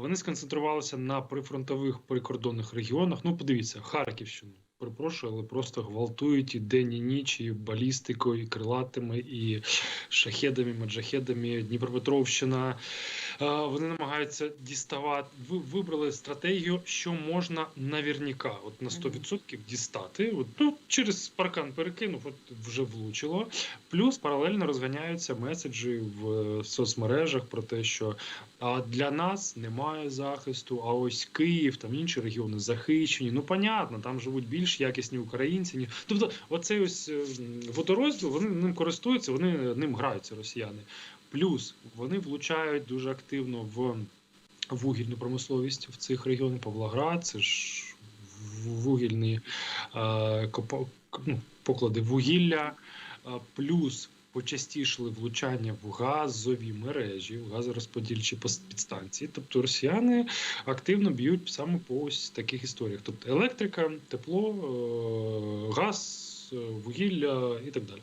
Вони сконцентрувалися на прифронтових прикордонних регіонах. Ну, подивіться, Харківщину. Перепрошую, але просто гвалтують і день, і ніч, і балістикою, і крилатими, і шахедами, маджахедами, Дніпропетровщина. Е, Вони намагаються діставати. Ви вибрали стратегію, що можна наверняка, от на 100% дістати. От, ну, через паркан перекинув, от вже влучило. Плюс паралельно розганяються меседжі в е, соцмережах про те, що а для нас немає захисту, а ось Київ, там інші регіони захищені. Ну, понятно, там живуть більш якісні українці. ні- Тобто, оцей ось водорозділ, вони ним користуються, вони ним граються, росіяни. Плюс вони влучають дуже активно в вугільну промисловість в цих регіонах. Павлоград, це ж вугільні е, ну, поклади вугілля, е, плюс почастішили влучання в газові мережі, в газорозподільчі підстанції. Тобто росіяни активно б'ють саме по ось таких історіях. Тобто електрика, тепло, е, газ, е, вугілля і так далі.